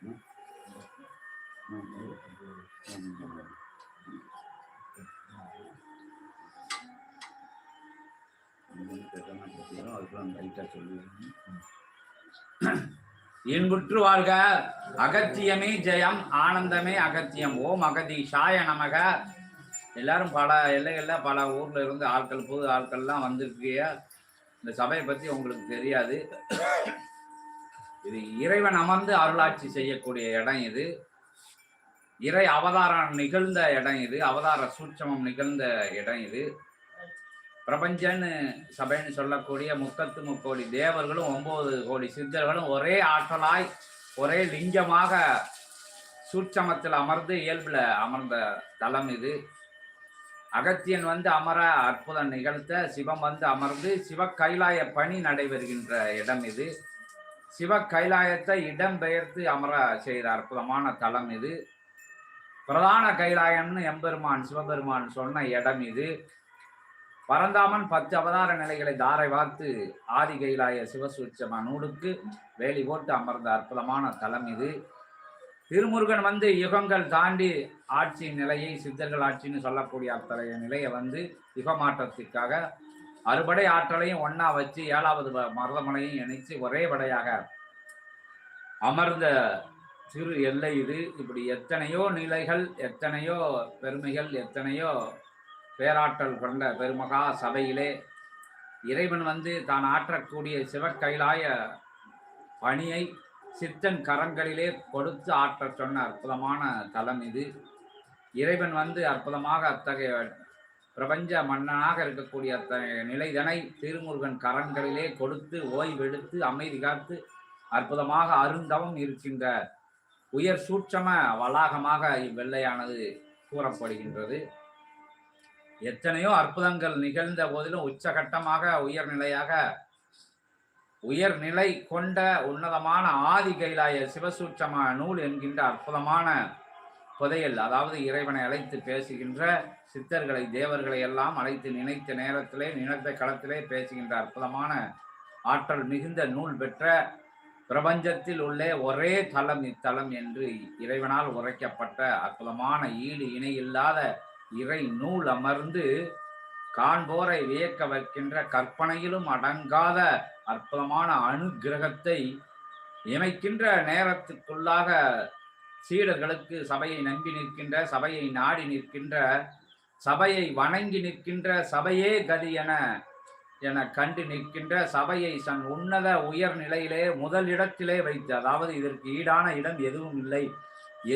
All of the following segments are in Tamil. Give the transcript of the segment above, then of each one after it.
இன்புற்று வாழ்க. அகத்தியமே ஜெயம் ஆனந்தமே அகத்தியம். ஓம் அகதீஷாய நமக. எல்லாரும் பல எல்லைகளில் பல ஊர்ல இருந்து ஆட்கள் புது ஆட்கள்லாம் வந்திருக்கிய இந்த சபையை பத்தி உங்களுக்கு தெரியாது. இது இறைவன் அமர்ந்து அருளாட்சி செய்யக்கூடிய இடம் இது. இறை அவதாரம் நிகழ்ந்த இடம் இது. அவதார சூட்சமம் நிகழ்ந்த இடம் இது. பிரபஞ்சன்னு சபைன்னு சொல்லக்கூடிய முக்கத்து முக்கோடி தேவர்களும் ஒன்பது கோடி சித்தர்களும் ஒரே ஆற்றலாய் ஒரே லிங்கமாக சூட்சமத்தில் அமர்ந்து இயல்பில் அமர்ந்த தலம் இது. அகத்தியன் வந்து அமர அற்புதம் நிகழ்த்த சிவம் வந்து அமர்ந்து சிவ கைலாய பணி நடைபெறுகின்ற இடம் இது. சிவ கைலாயத்தை இடம்பெயர்த்து அமர செய்த அற்புதமான தலம் இது. பிரதான கைலாயம்னு எம்பெருமான் சிவபெருமான் சொன்ன இடம் இது. பரந்தாமன் பத்து அவதார நிலைகளை தாரை வார்த்து ஆதி கைலாய சிவசூட்சம நூலுக்கு வேலி போட்டு அமர்ந்த அற்புதமான தலம் இது. திருமுருகன் வந்து யுகங்கள் தாண்டி ஆட்சி நிலையை சித்தர்கள் ஆட்சின்னு சொல்லக்கூடிய அத்தகைய நிலையை வந்து யுகமாற்றத்திற்காக அறுபடை ஆற்றலையும் ஒன்னா வச்சு ஏழாவது மருதமலையும் இணைச்சு ஒரே படையாக அமர்ந்த சிறு எல்லை இது. இப்படி எத்தனையோ நிலைகள் எத்தனையோ பெருமைகள் எத்தனையோ பேராற்றல் கொண்ட பெருமகா சபையிலே இறைவன் வந்து தான் ஆற்றக்கூடிய சிவக்கைலாய பணியை சித்தன் கரங்களிலே கொடுத்து ஆற்றச் சொன்ன அற்புதமான தலம் இது. இறைவன் வந்து அற்புதமாக அத்தகைய பிரபஞ்ச மன்னனாக இருக்கக்கூடிய அத்தகைய நிலைதனை திருமுருகன் கரங்களிலே கொடுத்து ஓய்வெடுத்து அமைதி காத்து அற்புதமாக அருந்தவம் இருக்கின்ற உயர் சூட்சம வளாகமாக இவ்வெள்ளையானது கூறப்படுகின்றது. எத்தனையோ அற்புதங்கள் நிகழ்ந்த போதிலும் உச்சகட்டமாக உயர்நிலையாக உயர்நிலை கொண்ட உன்னதமான ஆதி கைலாய சிவசூட்சம நூல் என்கின்ற அற்புதமான புதையல் அதாவது இறைவனை அழைத்து பேசுகின்ற சித்தர்களை தேவர்களை எல்லாம் அழைத்து நினைத்த நேரத்திலே நினைத்த களத்திலே பேசுகின்ற அற்புதமான ஆற்றல் மிகுந்த நூல் பெற்ற பிரபஞ்சத்தில் உள்ள ஒரே தலம் இத்தலம் என்று இறைவனால் உரைக்கப்பட்ட அற்புதமான ஈடு இணை இல்லாத இறை நூல் அமர்ந்து காண்போரை வியக்க வைக்கின்ற கற்பனையிலும் அடங்காத அற்புதமான அனுக்கிரகத்தை இமைக்கின்ற நேரத்துக்குள்ளாக சீடர்களுக்கு சபையை நம்பி நிற்கின்ற சபையை நாடி நிற்கின்ற சபையை வணங்கி நிற்கின்ற சபையே கதி என என கண்டு நிற்கின்ற சபையை தன் உன்னத உயர் நிலையிலே முதல் இடத்திலே வைத்து அதாவது இதற்கு ஈடான இடம் எதுவும் இல்லை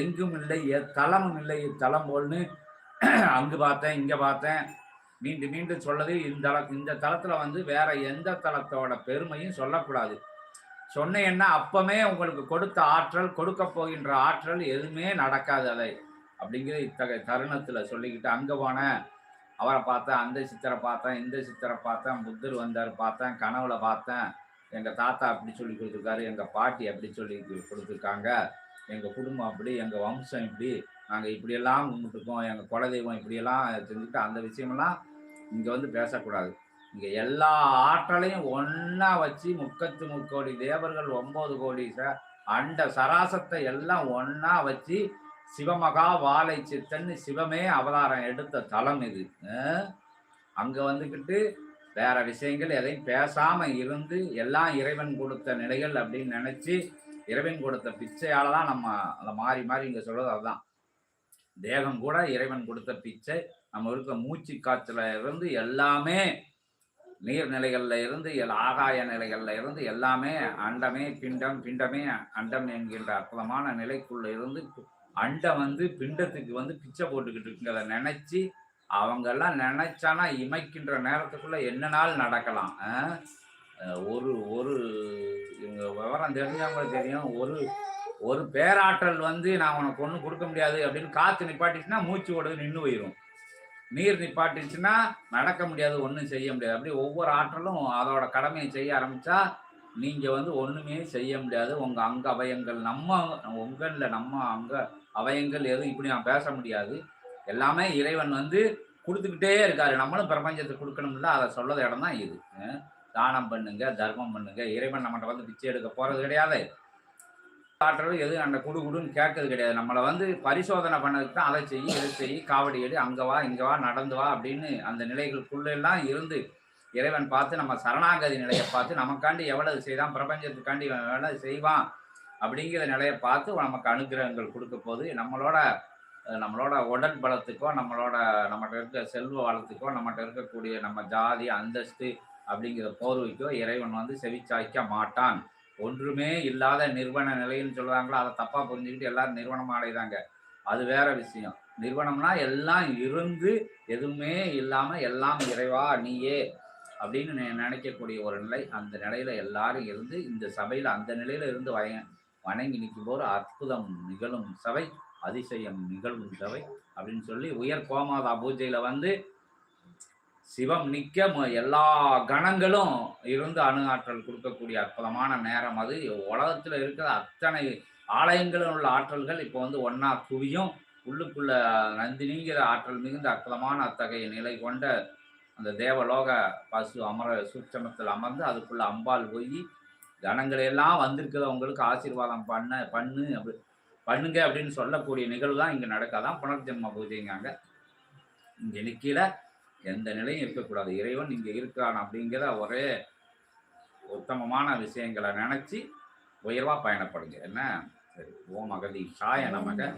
எங்கும் இல்லை தளமும் இல்லை இத்தலம் போல்னு அங்கு பார்த்தேன் இங்கே பார்த்தேன். மீண்டும் மீண்டும் சொல்லது இந்த இந்த தளத்தில் வந்து வேற எந்த தளத்தோட பெருமையும் சொல்லக்கூடாது. சொன்னேன்னா அப்பமே உங்களுக்கு கொடுத்த ஆற்றல் கொடுக்க போகின்ற ஆற்றல் எதுவுமே நடக்காது அதை. அப்படிங்கிற இத்தகைய தருணத்தில் சொல்லிக்கிட்டு அங்கே போனேன் அவரை பார்த்தேன் அந்த சித்தரை பார்த்தேன் இந்த சித்தரை பார்த்தேன் புத்தர் வந்தார் பார்த்தேன் கனவுல பார்த்தேன் எங்கள் தாத்தா அப்படி சொல்லி கொடுத்துருக்காரு எங்கள் பாட்டி அப்படி சொல்லி கொடுத்துருக்காங்க எங்கள் குடும்பம் அப்படி எங்கள் வம்சம் இப்படி நாங்கள் இப்படியெல்லாம் கும்பிட்டுருக்கோம் எங்கள் குலதெய்வம் இப்படியெல்லாம் செஞ்சுட்டு அந்த விஷயமெல்லாம் இங்கே வந்து பேசக்கூடாது. இங்கே எல்லா ஆற்றலையும் ஒன்றா வச்சு முக்கத்து முக்கோடி தேவர்கள் ஒம்பது கோடி ச- அண்ட சராசத்தை எல்லாம் ஒன்றா வச்சு சிவமகா வாழை சித்தன் சிவமே அவதாரம் எடுத்த தலம் இது. அங்க வந்துக்கிட்டு வேற விஷயங்கள் எதையும் பேசாம இருந்து எல்லாம் இறைவன் கொடுத்த நிலைகள் அப்படின்னு நினைச்சு இறைவன் கொடுத்த பிச்சையால தான் நம்ம அதை மாறி மாறி இங்க சொல்றது அதுதான். தேகம் கூட இறைவன் கொடுத்த பிச்சை. நம்ம இருக்க மூச்சு காற்றுல இருந்து எல்லாமே நீர்நிலைகள்ல இருந்து எல் ஆகாய நிலைகள்ல இருந்து எல்லாமே அண்டமே பிண்டம் பிண்டமே அண்டம் என்கின்ற அற்புதமான நிலைக்குள்ள இருந்து அண்டை வந்து பிண்டத்துக்கு வந்து பிச்சை போட்டுக்கிட்டு இருக்குங்கிறத நினைச்சு அவங்கெல்லாம் நினைச்சானா இமைக்கின்ற நேரத்துக்குள்ள என்ன நாள் நடக்கலாம் ஒரு ஒரு இவங்க விவரம் தெரிஞ்சவங்களுக்கு தெரியும். ஒரு ஒரு பேராற்றல் வந்து நான் உனக்கு ஒன்றும் கொடுக்க முடியாது அப்படின்னு காற்று நிப்பாட்டிச்சுன்னா மூச்சு ஓடுது நின்று போயிடும் நீர் நிப்பாட்டிச்சுன்னா நடக்க முடியாது ஒன்றும் செய்ய முடியாது. அப்படி ஒவ்வொரு ஆற்றலும் அதோட கடமையை செய்ய ஆரம்பித்தா நீங்கள் வந்து ஒன்றுமே செய்ய முடியாது. உங்கள் அங்க அவயங்கள் நம்ம உங்களில் நம்ம அங்க அவயங்கள் எதுவும் இப்படி நான் பேச முடியாது. எல்லாமே இறைவன் வந்து கொடுத்துக்கிட்டே இருக்காரு. நம்மளும் பிரபஞ்சத்தை கொடுக்கணும்ல. அதை சொல்லத இடம் தான் இது. தானம் பண்ணுங்க தர்மம் பண்ணுங்க. இறைவன் நம்மகிட்ட வந்து பிச்சை எடுக்க போறது கிடையாது. காட்டுறது எதுவும் அந்த குடு குடுன்னு கேட்கறது கிடையாது. நம்மளை வந்து பரிசோதனை பண்ணதுக்கு தான். அதை செய்ய இதை செய்ய காவடி எடு அங்கே வா இங்கே வா நடந்து வா அப்படின்னு அந்த நிலைகளுக்குள்ளெல்லாம் இருந்து இறைவன் பார்த்து நம்ம சரணாகதி நிலையை பார்த்து நமக்காண்டி எவ்வளவு செய்தான் பிரபஞ்சத்துக்காண்டி எவ்வளவு செய்வான் அப்படிங்கிற நிலையை பார்த்து நமக்கு அனுகிரகங்கள் கொடுக்க போது நம்மளோட நம்மளோட உடல் பலத்துக்கோ நம்மளோட நம்மகிட்ட இருக்க செல்வ வளத்துக்கோ நம்மகிட்ட இருக்கக்கூடிய நம்ம ஜாதி அந்தஸ்து அப்படிங்கிற போர்வைக்கோ இறைவன் வந்து செவிச்சாய்க்க மாட்டான். ஒன்றுமே இல்லாத நிறுவன நிலைன்னு சொல்லுவாங்களோ அதை தப்பாக புரிஞ்சுக்கிட்டு எல்லாரும் நிறுவனம் அடைதாங்க அது வேற விஷயம். நிறுவனம்னா எல்லாம் இருந்து எதுவுமே இல்லாமல் எல்லாம் இறைவா நீயே அப்படின்னு நினைக்கக்கூடிய ஒரு நிலை அந்த நிலையில எல்லாரும் இருந்து இந்த சபையில அந்த நிலையில இருந்து வய வணங்கி நிற்கும் போது அற்புதம் நிகழும் சபை அதிசயம் நிகழும் சபை அப்படின்னு சொல்லி உயர் கோமாதா பூஜையில வந்து சிவம் நிற்க ம- எல்லா கணங்களும் இருந்து அணு ஆற்றல் கொடுக்கக்கூடிய அற்புதமான நேரம் அது. உலகத்தில் இருக்கிற அத்தனை ஆலயங்களில் உள்ள ஆற்றல்கள் இப்போ வந்து ஒன்றா குவியும். உள்ளுக்குள்ள நந்தினிங்கிற ஆற்றல் மிகுந்த அற்புதமான அத்தகைய நிலை கொண்ட அந்த தேவலோக பசு அமர சூட்சமத்தில் அமர்ந்து அதுக்குள்ள அம்பாள் போய் கணங்கள் எல்லாம் வந்திருக்கிறவங்களுக்கு ஆசீர்வாதம் பண்ண பண்ணு அப்படி பண்ணுங்க அப்படின்னு சொல்லக்கூடிய நிகழ்வு தான் இங்கே நடக்காதான் புனர்ஜென்ம பூஜைங்காங்க. இங்கே நிற்கல எந்த நிலையும் இருக்கக்கூடாது. இறைவன் இங்கே இருக்கான் அப்படிங்கிற ஒரே உத்தமமான விஷயங்களை நினச்சி உயர்வாக பயணப்படுங்க. என்ன? சரி ஓம் அகதி சாய நமக.